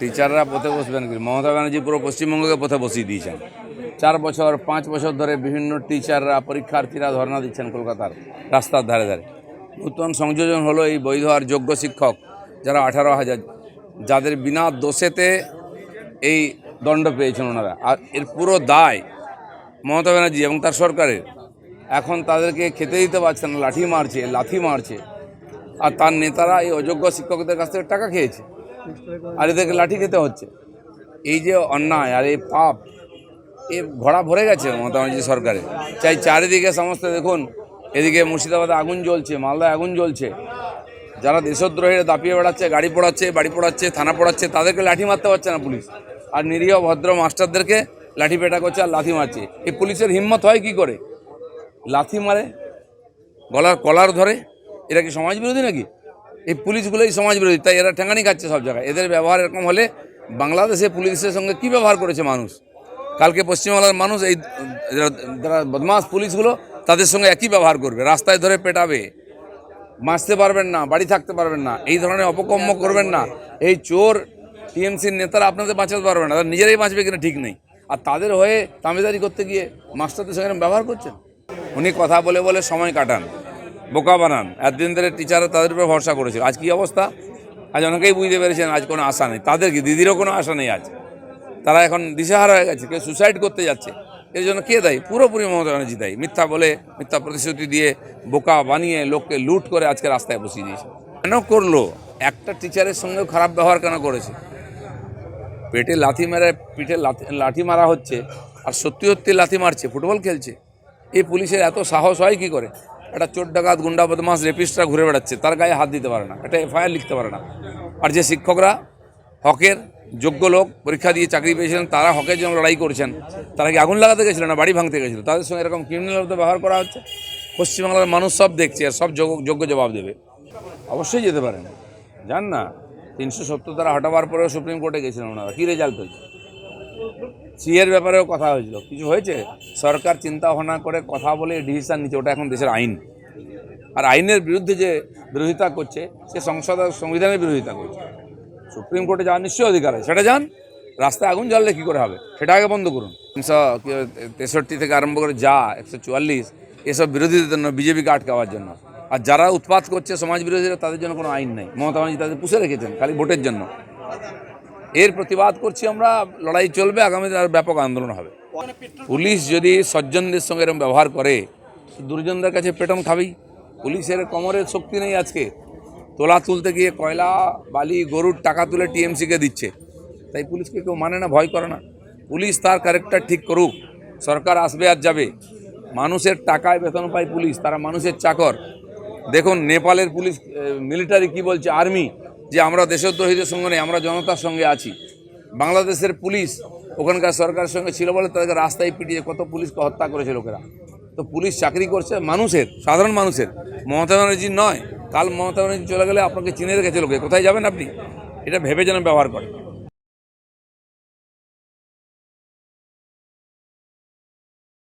টিচাররা পথে বসবেন কি? মমতা ব্যানার্জি পুরো পশ্চিমবঙ্গকে পথে বসিয়ে দিয়েছেন। চার বছর, পাঁচ বছর ধরে বিভিন্ন টিচাররা, পরীক্ষার্থীরা ধর্ণা দিচ্ছেন কলকাতার রাস্তার ধারে ধারে। নূতন সংযোজন হলো এই বৈধ আর যোগ্য শিক্ষক যারা আঠারো হাজার, যাদের বিনা দোষেতে এই দণ্ড পেয়েছেন ওনারা। আর এর পুরো দায় মমতা ব্যানার্জি এবং তার সরকারের। এখন তাদেরকে খেতে দিতে পারছে না, লাঠি মারছে, লাথি মারছে। আর তার নেতারা এই অযোগ্য শিক্ষকদের কাছ থেকে টাকা খেয়েছে। আর এদেরকে লাঠি খেতে হচ্ছে। এই যে অন্যায় আর এই পাপ, এ ঘোড়া ভরে গেছে মমতা ব্যানার্জি সরকারে। চাই চারিদিকে সমস্ত দেখুন, এদিকে মুর্শিদাবাদে আগুন জ্বলছে, মালদায় আগুন জ্বলছে। যারা দেশদ্রোহীরা দাপিয়ে বেড়াচ্ছে, গাড়ি পোড়াচ্ছে, বাড়ি পোড়াচ্ছে, থানা পোড়াচ্ছে, তাদেরকে লাঠি মারতে পারছে না পুলিশ। আর নিরীহ ভদ্র মাস্টারদেরকে লাঠি পেটা করছে আর লাথি মারছে। এই পুলিশের হিম্মত হয় কি করে? লাথি মারে, গলার কলার ধরে? এরা কি সমাজ বিরোধী নাকি? এই পুলিশগুলোই সমাজ বিরোধী, তাই এরা ঠেঙানি খাচ্ছে সব জায়গায়। এদের ব্যবহার এরকম হলে বাংলাদেশে পুলিশের সঙ্গে কি ব্যবহার করেছে মানুষ? কালকে পশ্চিমবাংলার মানুষ এই, যারা- বদমাস পুলিশগুলো, তাদের সঙ্গে একই ব্যবহার করবে। রাস্তায় ধরে পেটাবে। বাঁচতে পারবেন না, বাড়ি থাকতে পারবেন না, এই ধরনের অপকর্ম করবেন না। এই চোর, টিএমসির নেতারা আপনাদের বাঁচাতে পারবেন না, তারা নিজেরাই বাঁচবে কিনা ঠিক নেই। আর তাদের হয়ে তামেদারি করতে গিয়ে মাস্টারদের সঙ্গে ব্যবহার করছেন? উনি কথা বলে বলে সময় কাটান। বোকা বানান। এতদিন ধরে টিচাররা তাদের উপর ভরসা করেছিল। আজ কি অবস্থা? আজ অনেকেই বুঝতে পেরেছেন, আজ কোনো আশা নেই। তাদের কি, দিদিরও কোনো আশা নেই আজ? তারা এখন দিশেহারা হয়ে গেছে, কেউ সুসাইড করতে যাচ্ছে। এর জন্য কে দায়ী? পুরোপুরি মমতা ব্যানার্জি দায়ী। মিথ্যা বলে, মিথ্যা প্রতিশ্রুতি দিয়ে বোকা বানিয়ে লোককে লুট করে আজকে রাস্তায় বসিয়ে দিয়েছে। কেন করল? একটা টিচারের সঙ্গেও খারাপ ব্যবহার কেন করেছে? পেটে লাথি মেরে, পিঠে লাঠি মারা হচ্ছে, আর সত্যি সত্যি লাথি মারছে, ফুটবল খেলছে। এই পুলিশের এত সাহস হয় কি করে? একটা চোর ডাকাত গুন্ডা বদমাস রেপিস্টরা ঘুরে বেড়াচ্ছে, তার গায়ে হাত দিতে পারে না, একটা এফআইআর লিখতে পারে না। আর যে শিক্ষকরা হকের যোগ্য লোক পরীক্ষা দিয়ে চাকরি পেয়েছিলেন, তারা হকের জন্য লড়াই করছেন, তারা কি আগুন লাগাতে গেছিল না বাড়ি ভাঙতে গেছিল? তাদের সঙ্গে এরকম ক্রিমিনাল ব্যবহার করা হচ্ছে? পশ্চিমবাংলার মানুষ সব দেখছে আর সব যোগ্য জবাব দেবে। অবশ্যই যেতে পারেন। যান না, তিনশো সত্তর দ্বারা হটাবার পরেও সুপ্রিম কোর্টে গেছিলেন ওনারা, কী রেজাল্ট হয়েছে? সিএর ব্যাপারেও কথা হয়েছিল। কিছু হয়েছে? সরকার চিন্তা ভাবনা করে কথা বলে ডিসিশন নিচ্ছে, ওটা এখন দেশের আইন। আর আইনের বিরুদ্ধে যে বিরোধিতা করছে, সে সংসদ, সংবিধানের বিরোধিতা করছে। সুপ্রিম কোর্টে যাওয়ার নিশ্চয়ই অধিকার আছে। সেটা যান, রাস্তায় আগুন জ্বাললে কী করে হবে? সেটা আগে বন্ধ করুন। তিনশো তেষট্টি থেকে আরম্ভ করে যা, একশো চুয়াল্লিশ, এসব বিরোধীদের জন্য, বিজেপিকে আটকাবার জন্য। আর যারা উৎপাত করছে সমাজ বিরোধীরা, তাদের জন্য কোনো আইন নেই। মমতা ব্যানার্জি তাদের পুষে রেখেছেন, খালি ভোটের জন্য। এর প্রতিবাদ করছি আমরা, লড়াই চলবে আগামীতে আর ব্যাপক আন্দোলন হবে। পুলিশ যদি সজ্জনদের সঙ্গে এরকম ব্যবহার করে দুর্জনদের কাছে পেটন খাবেই। পুলিশের কোমরের শক্তি নেই আজকে। তোলা তুলতে গিয়ে কয়লা, বালি, গরুর টাকা তুলে টিএমসিকে দিচ্ছে। তাই পুলিশকে কেউ মানে না, ভয় করে না। পুলিশ তার ক্যারেক্টার ঠিক করুক। সরকার আসবে আর যাবে। মানুষের টাকায় বেতন পায় পুলিশ, তারা মানুষের চাকর। দেখুন, নেপালের পুলিশ মিলিটারি কি বলছে? আর্মি যে আমরা দেশদ্রোহীদের সঙ্গে নেই, আমরা জনতার সঙ্গে আছি। বাংলাদেশের পুলিশ ওখানকার সরকারের সঙ্গে ছিল বলে তাদেরকে রাস্তায় পিটিয়ে কত পুলিশকে হত্যা করেছে লোকেরা। তো পুলিশ চাকরি করছে মানুষের, সাধারণ মানুষের। মমতা ব্যানার্জি নয়, কাল মমতা ব্যানার্জি চলে গেলে আপনাকে চিনে রেখেছে লোকে। কোথায় যাবেন আপনি? এটা ভেবে যেন ব্যবহার করেন